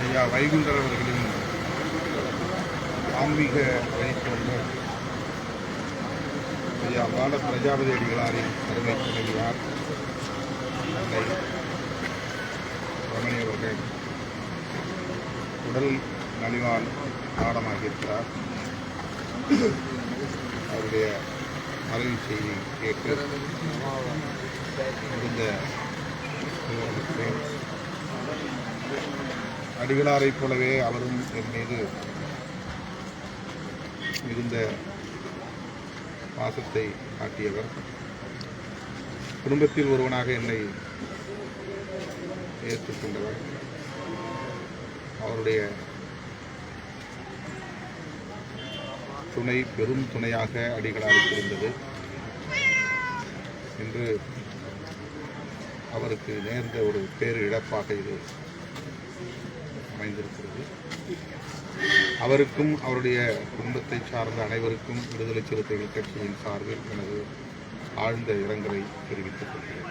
ஐயா வைகுண்டர் அவர்களின் ஆன்மீக வழித்தோன்றல் ஐயா பால பிரஜாபதி அடிகளாரின் அருமை தலைவியார் அன்னை ரமணி அவர்கள் உடல் நலிவால் பாடமாகியிருக்கிறார். அவருடைய மறைவு செய்தி கேட்டு முடிந்த அடிகளாரைப் போலவே அவரும் என் மீது மிகுந்த பாசத்தை காட்டியவர். குடும்பத்தில் ஒருவனாக என்னை ஏற்றுக்கொண்டவர் அவருடைய துணை பெரும் துணையாக அடிகளாக இருந்தது. என்று அவருக்கு நேர்ந்த ஒரு பேரு இழப்பாக இது அமைந்திருக்கிறது. அவருக்கும் அவருடைய குடும்பத்தை சார்ந்த அனைவருக்கும் விடுதலை சிறுத்தைகள் கட்சியின் சார்பில் எனது ஆழ்ந்த இரங்கலை தெரிவித்துக் கொள்கிறேன்.